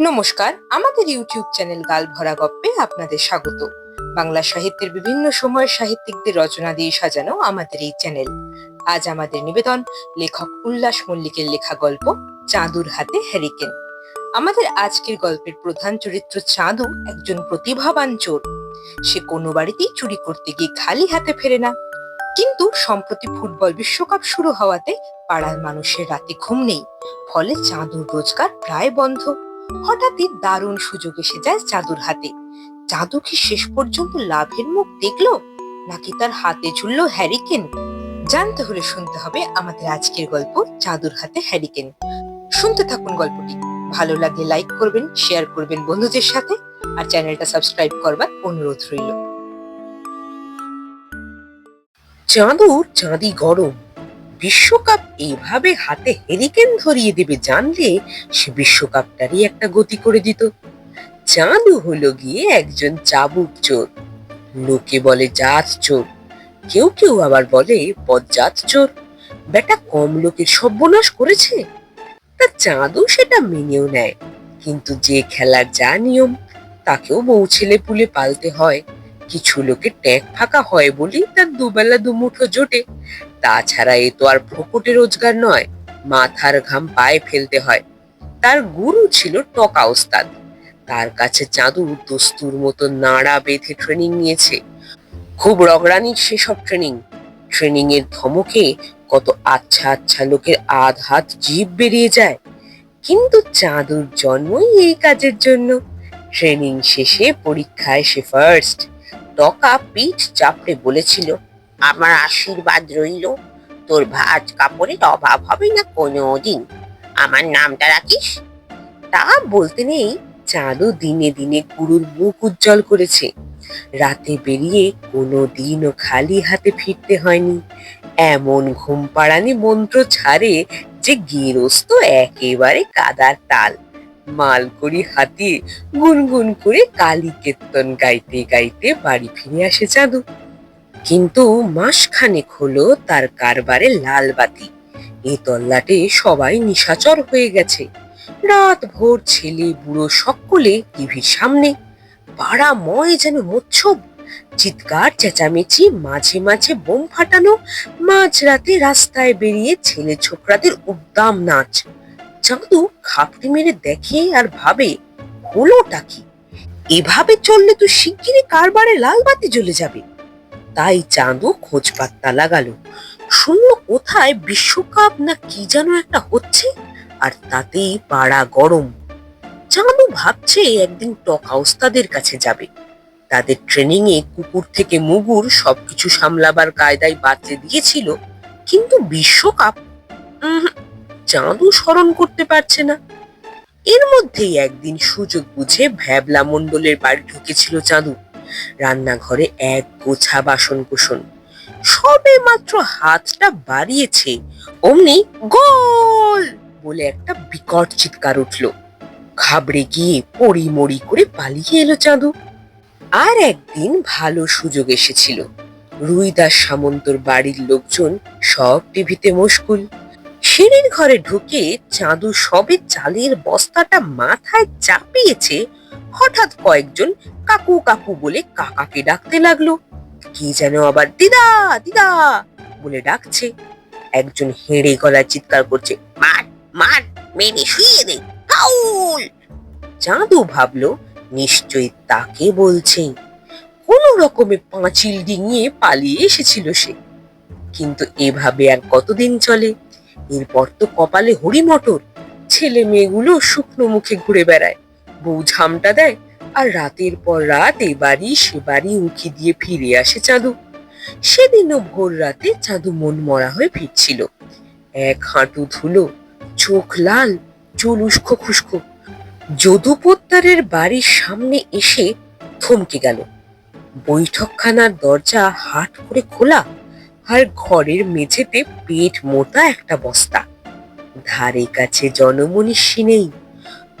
নমস্কার, আমাদের YouTube channel গাল ভরা গপ্পে আপনাদের স্বাগত। বাংলা সাহিত্যের বিভিন্ন সময়ের সাহিত্যিকদের রচনা দিয়ে সাজানো আমাদের এই চ্যানেল। আজ আমাদের নিবেদন লেখক উল্লাস মল্লিকের লেখা গল্প, চাঁদুর হাতে হ্যারিকেন। আমাদের আজকের গল্পের প্রধান চরিত্র চাঁদু একজন প্রতিভাবান চোর। সে কোনো বাড়িতেই চুরি করতে গিয়ে খালি হাতে ফেরে না। কিন্তু সম্প্রতি ফুটবল বিশ্বকাপ শুরু হওয়াতে পাড়ার মানুষের রাতে ঘুম নেই। ফলে চাঁদুর রোজগার প্রায় বন্ধ। হঠাৎই দারুণ সুযোগ এসে যায় চাঁদুর হাতে। চাঁদু কি শেষ পর্যন্ত লাভের মুখ দেখল, নাকি তার হাতে ঝুললো হ্যারিকেন জানতে হলে শুনতে হবে আমাদের আজকের গল্প চাঁদুর হাতে হ্যারিকেন শুনতে থাকুন গল্পটি। ভালো লাগলে লাইক করবেন শেয়ার করবেন বন্ধুদের সাথে, আর চ্যানেলটা সাবস্ক্রাইব করবার অনুরোধ রইল। চাঁদুর চাঁদি গরম। বিশ্বকাপ এইভাবে হাতে হেরিকেন ধরিয়ে দেবে জানলে সে বিশ্বকাপটারই একটা গতি করে দিত। চাঁদু হলো গিয়ে একজন চাবুক চোর। লোকে বলে জাত চোর। কেউ কেউ আবার বলে বজ্জাত চোর। বেটা কম লোকের সর্বনাশ করেছে। তা চাঁদু সেটা মেনেও নেয়। কিন্তু যে খেলার যা নিয়ম, তাকেও বউ ছেলে পুলে পালতে হয়। কিছু লোকে ট্যাগ ফাঁকা হয় বলেই তার দুবেলা দুমুঠো জোটে। তাছাড়া এ তো আর ফোকটে রোজগার নয়, মাথার ঘাম পায়ে ফেলতে হয়। তার গুরু ছিল টকা ওস্তাদ। তার কাছে চাঁদু দস্তুর মতো নাড়া বেঁধে ট্রেনিং নিয়েছে। খুব রগরানি সেসব ট্রেনিং ট্রেনিং এর ধমকে কত আচ্ছা আচ্ছা লোকের আধ হাত জীব বেরিয়ে যায়। কিন্তু চাঁদুর জন্মই এই কাজের জন্য। ট্রেনিং শেষে পরীক্ষায় সে ফার্স্ট টকা পিঠ চাপড়ে বলেছিল আমার আশীর্বাদ রইল। তোর ভাজ কাপড়ের অভাব হবে না কোনো দিন আমার নামটা রাখিস? তা বলতে নেই, চাঁদও দিনে দিনে গুরুর মুখ উজ্জ্বল করেছে। রাতে বেরিয়ে কোনো দিনও খালি হাতে ফিরতে হয়নি। এমন ঘুম পাড়ানি মন্ত্র ছাড়ে যে গেরস্ত একেবারে কাদার তাল। মালকড়ি হাতে গুনগুন করে কালী কীর্তন গাইতে গাইতে বাড়ি ফিরে আসে চাঁদু কিন্তু মাসখানেক হলো তার কারবারে লাল বাতি। এই তল্লাটে সবাই নিশাচর হয়ে গেছে। রাত ভোর ছেলে বুড়ো সকলে টিভির সামনে, পাড়া ময় যেন মোচ্ছব। চিৎকার চেঁচামেচি, মাঝে মাঝে বোম ফাটানো, মাঝরাতে রাস্তায় বেরিয়ে ছেলে ছোকরাদের উদ্দাম নাচ। চাঁদু খাপড়ি মেরে দেখে আর ভাবে, হলোটা কি? এভাবে চললে তো শিগগিরই কারবারে লাল বাতি জ্বলে যাবে। তাই চাঁদও খোঁজ পাত্তা লাগালো। শুনলো কোথায় বিশ্বকাপ না কি যেন একটা হচ্ছে আর তাতেই পাড়া গরম। চাঁদু ভাবছে একদিন টকা ওস্তাদের কাছে যাবে। তাদের ট্রেনিং এ কুকুর থেকে মুগুর সবকিছু সামলাবার কায়দায় বাঁচতে দিয়েছিল কিন্তু বিশ্বকাপ উহুম, চাঁদু স্মরণ করতে পারছে না। এর মধ্যেই একদিন সুযোগ বুঝে ভ্যাবলা মণ্ডলের বাড়ি ঢুকেছিল চাঁদু রান্নাঘরে এক গোছা বাসন কোসন সবে মাত্র হাতটা বাড়িয়েছে, অমনি গোল বলে একটা বিকট চিৎকার উঠল। ঘাবড়ে গিয়ে পড়ি মড়ি করে পালিয়ে এলো চাঁদু। আর একদিন ভালো সুযোগ এসেছিল। রুইদাস সামন্তর বাড়ির লোকজন সব টিভিতে মশগুল সিঁড়ির ঘরে ঢুকে চাঁদু সবে চালের বস্তাটা মাথায় চাপিয়েছে হঠাৎ কয়েকজন কাকু কাকু বলে কাকাকে ডাকতে লাগল। কি যেন আবার, দিদা দিদা! বলে ডাকছে। একজন হেঁড়ে গলায় চিৎকার করছে, মার মার মেরে শুয়ে দে ফাউল চাঁদু ভাবলো, নিশ্চয়ই তাকে বলছে। কোনো রকমে পাঁচিল ডিঙিয়ে পালিয়ে এসেছিল সে। কিন্তু এভাবে আর কতদিন চলে? এরপর তো কপালে হরি মটর ছেলে মেয়েগুলো শুকনো মুখে ঘুরে বেড়ায়। বউ ঝামটা দেয়, আর রাতের পর রাত এ বাড়ি সে বাড়ি উঁকি দিয়ে ফিরে আসে চাঁদু। সেদিনও ভোর রাতে চাঁদু মন মরা হয়ে ফিরছিল। এক হাঁটু ধুলো, চোখ লাল, চুল উস্কো খুস্কো। যদু পোদ্দারের বাড়ির সামনে এসে থমকে গেল। বৈঠকখানার দরজা হাট করে খোলা, আর ঘরের মেঝেতে পেট মোটা একটা বস্তা। ধারে কাছে জনমনীষী নেই।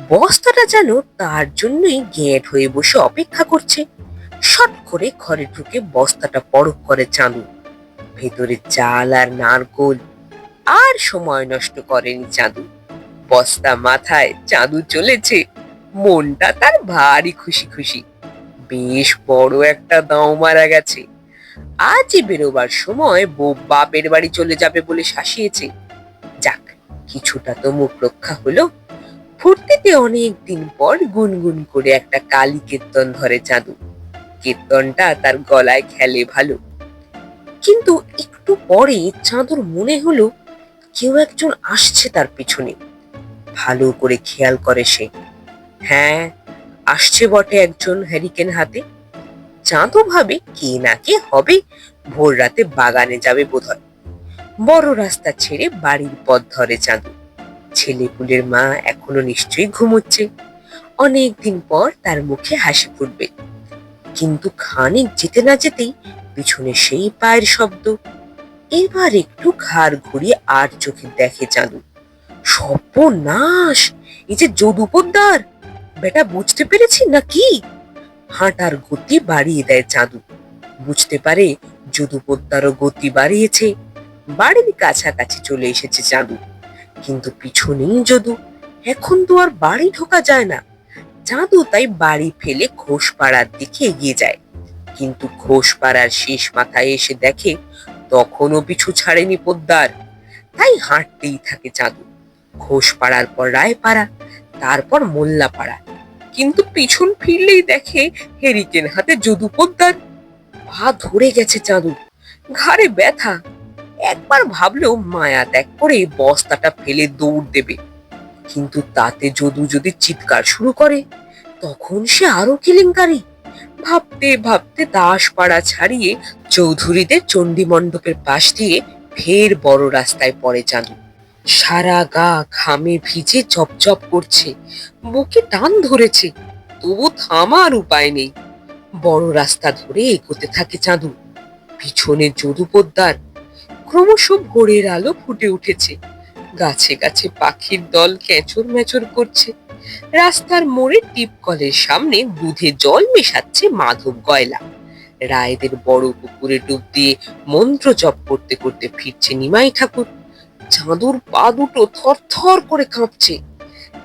বস্তাটা যেন তার জন্যই গ্যাঁট হয়ে বসে অপেক্ষা করছে। শট করে ঘরে ঢুকে বস্তাটা পরখ করে চাঁদু। ভেতরে চাল আর নারকোল। আর সময় নষ্ট করেনি চাঁদু। বস্তা মাথায় চাঁদু চলেছে। মনটা তার ভারী খুশি খুশি। বেশ বড় একটা দাও মারা গেছে। আজই বেরোবার সময় বউ বাপের বাড়ি চলে যাবে বলে শাসিয়েছে। যাক, কিছুটা তো মুখ রক্ষা হলো। ফুর্তিতে অনেক দিন পর গুনগুন করে একটা কালী কীর্তন ধরে চাঁদু। কীর্তনটা তার গলায় খেলে ভালো। কিন্তু একটু পরে চাঁদুর মনে হলো, কেউ একজন আসছে তার পিছনে। ভালো করে খেয়াল করে সে। হ্যাঁ আসছে বটে একজন হ্যারিকেন হাতে। চাঁদও ভাবে কে না কে হবে, ভোর রাতে বাগানে যাবে বোধহয়। বড় রাস্তা ছেড়ে বাড়ির পথ ধরে চাঁদু। ছেলেপুলের মা এখনও নিশ্চয়ই ঘুমোচ্ছে। অনেক দিন পর তার মুখে হাসি ফুটবে। কিন্তু খানিক যেতে না যেতেই পিছনে সেই পায়ের শব্দ। এবার একটু ঘাড় ঘুরিয়ে আর চোখে দেখে চাঁদু সর্বনাশ! এই যে যদুপদ্দার বেটা, বুঝতে পেরেছি নাকি? হাঁটার গতি বাড়িয়ে দেয় চাঁদু বুঝতে পারে যদুপদ্দারও গতি বাড়িয়েছে। বাড়ির কাছাকাছি চলে এসেছে চাঁদু কিন্তু পিছনেই যদু। এখন তো আর বাড়ি ঢোকা যায় না। চাঁদু তাই বাড়ি ফেলে ঘোষপাড়ার দিকে এগিয়ে যায়। কিন্তু ঘোষপাড়ার শেষ মাথায় এসে দেখে তখনও পিছু ছাড়েনি পোদ্দার। তাই হাঁটতেই থাকে চাঁদু ঘোষপাড়ার পর রায়পাড়া, তারপর মোল্লাপাড়া। কিন্তু পিছন ফিরলেই দেখে হেরিকেন হাতে যদু পোদ্দার। পা ধরে গেছে চাঁদু ঘাড়ে ব্যথা। একবার ভাবলেও মায়া ত্যাগ করে বস্তাটা ফেলে দৌড় দেবে। কিন্তু তাতে যদু যদি চিৎকার শুরু করে, তখন সে আরও কেলেঙ্কারি। ভাবতে ভাবতে দাসপাড়া ছাড়িয়ে চৌধুরীদের চণ্ডী মণ্ডপের পাশ দিয়ে ফের বড় রাস্তায় পড়ে চাঁদু। সারা গা ঘামে ভিজে চপচপ করছে, বুকে টান ধরেছে, তবু থামার উপায় নেই। বড় রাস্তা ধরে এগোতে থাকে চাঁদু। পিছনে যদু পোদ্দার ক্রমশ ভোরের আলো ফুটে উঠেছে। গাছে গাছে পাখির দল ক্যাঁচর ম্যাচর করছে। রাস্তার মোড়ে টিপ কলের সামনে দুধে জল মেশাচ্ছে মাধব গয়লা। রায়দের বড় পুকুরে ডুব দিয়ে মন্ত্র জপ করতে করতে ফিরছে নিমাই ঠাকুর। চাঁদুর পা দুটো থর থর করে কাঁপছে।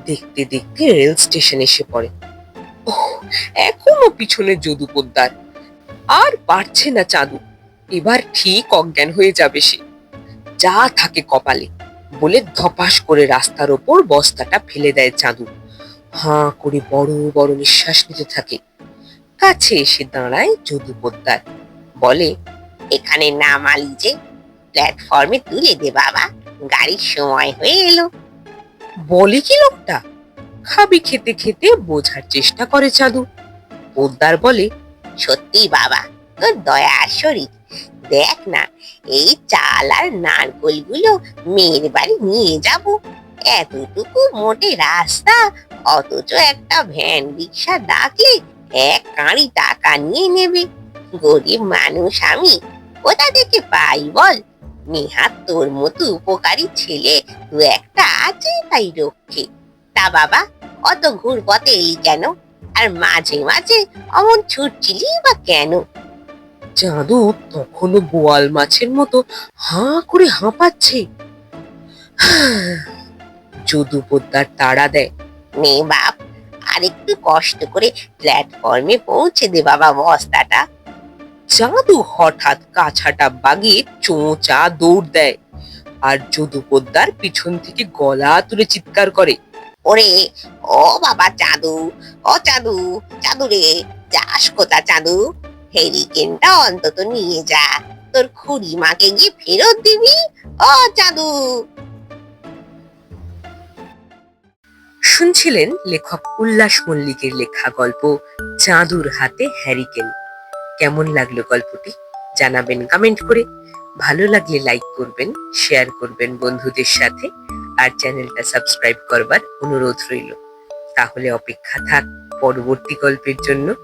দেখতে দেখতে রেল স্টেশন এসে পড়ে। ওহ, এখনও পিছনে যদু পোদ্দার। আর পারছে না চাঁদু। এবার ঠিক অজ্ঞান হয়ে যাবে সে। যা থাকে কপালে। বলে ধপাস করে রাস্তার ওপর বস্তাটা ফেলে দেয় চাঁদু। হাঁ করে বড় বড় নিঃশ্বাস নিতে থাকে। কাছে এসে দাঁড়ায় যদু পোদ্দার। বলে, এখানে নামালি যে প্ল্যাটফর্মে তুলে দে বাবা, গাড়ির সময় হয়ে এলো। বলে কি লোকটা? খাবি খেতে খেতে বোঝার চেষ্টা করে চাঁদু। পোদ্দার বলে, সত্যি বাবা, তোর দয়া শরীর দেখ না, এই চাল আর নারকোলগুলো মেয়ের বাড়ি নিয়ে যাব। এতটুকু মোটে রাস্তা, অথচ একটা ভ্যান রিক্সা ডাকলে এক কাঁড়ি টাকা নিয়ে নেবে। গরিব মানুষ আমি কোথা থেকে পাই বল? নেহাত তোর মতো উপকারী ছেলে দু একটা আছে তাই রক্ষে। তা বাবা, অত ঘুর পথে এলি কেন? আর মাঝে মাঝে অমন ছুটছিলি বা কেন? চাঁদু তখনও বোয়াল মাছের মতো হাঁ করে হাঁপাচ্ছে। যদু পোদ্দার তাড়া দেয়, নে বাপ আর একটু কষ্ট করে প্ল্যাটফর্মে পৌঁছে দে বাবা বস্তাটা। চাঁদু হঠাৎ কাছাটা বাগিয়ে চোঁচা দৌড় দেয়, আর যদু পোদ্দার পিছন থেকে গলা তুলে চিৎকার করে, ওরে, ও বাবা চাঁদু ও চাঁদু চাঁদু রে, যাস কোথা চাঁদু হেরিকেনটা অন্তত নিয়ে যা। তোর খুড়ি মাকে গিয়ে ফেরত দিবি ও চাঁদু শুনছিলেন লেখক উল্লাস মল্লিকের লেখা গল্প চাঁদুর হাতে হ্যারিকেন। কেমন লাগল গল্পটি? জানাবেন কমেন্ট করে। ভালো লাগলে লাইক করবেন শেয়ার করবেন বন্ধুদের সাথে, আর চ্যানেলটা সাবস্ক্রাইব করবার অনুরোধ রইল। তাহলে অপেক্ষা থাক পরবর্তী গল্পের জন্য।